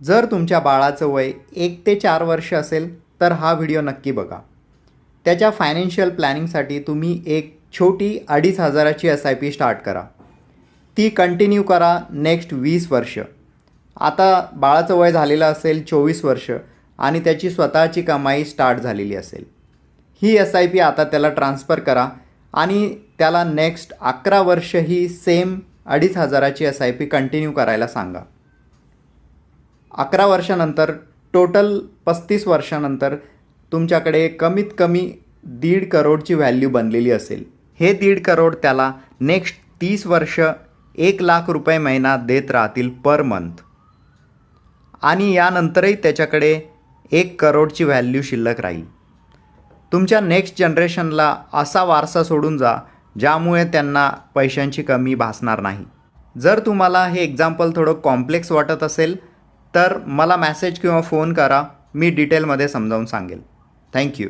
जर तुमच्या बाळाचं वय एक ते चार वर्ष असेल तर हा व्हिडिओ नक्की बघा. त्याच्या फायनान्शियल प्लॅनिंगसाठी तुम्ही एक छोटी अडीच हजाराची एस आय पी स्टार्ट करा. ती कंटिन्यू करा नेक्स्ट वीस वर्ष. आता बाळाचं वय झालेलं असेल चोवीस वर्ष आणि त्याची स्वतःची कमाई स्टार्ट झालेली असेल. ही एस आय पी आता त्याला ट्रान्स्फर करा आणि त्याला नेक्स्ट अकरा वर्ष ही सेम अडीच हजाराची एस आय पी कंटिन्यू करायला सांगा. अकरा वर्षानंतर टोटल पस्तीस वर्षानंतर तुमच्याकडे कमीत कमी दीड करोडची व्हॅल्यू बनलेली असेल. हे दीड करोड त्याला नेक्स्ट तीस वर्ष एक लाख रुपये महिना देत राहतील पर मंथ आणि यानंतरही त्याच्याकडे एक करोडची व्हॅल्यू शिल्लक राहील. तुमच्या नेक्स्ट जनरेशनला असा वारसा सोडून जा ज्यामुळे त्यांना पैशांची कमी भासणार नाही. जर तुम्हाला हे एक्झाम्पल थोडं कॉम्प्लेक्स वाटत असेल तर मला मॅसेज किंवा फोन करा. मी डिटेलमध्ये समजावून सांगेल. थँक्यू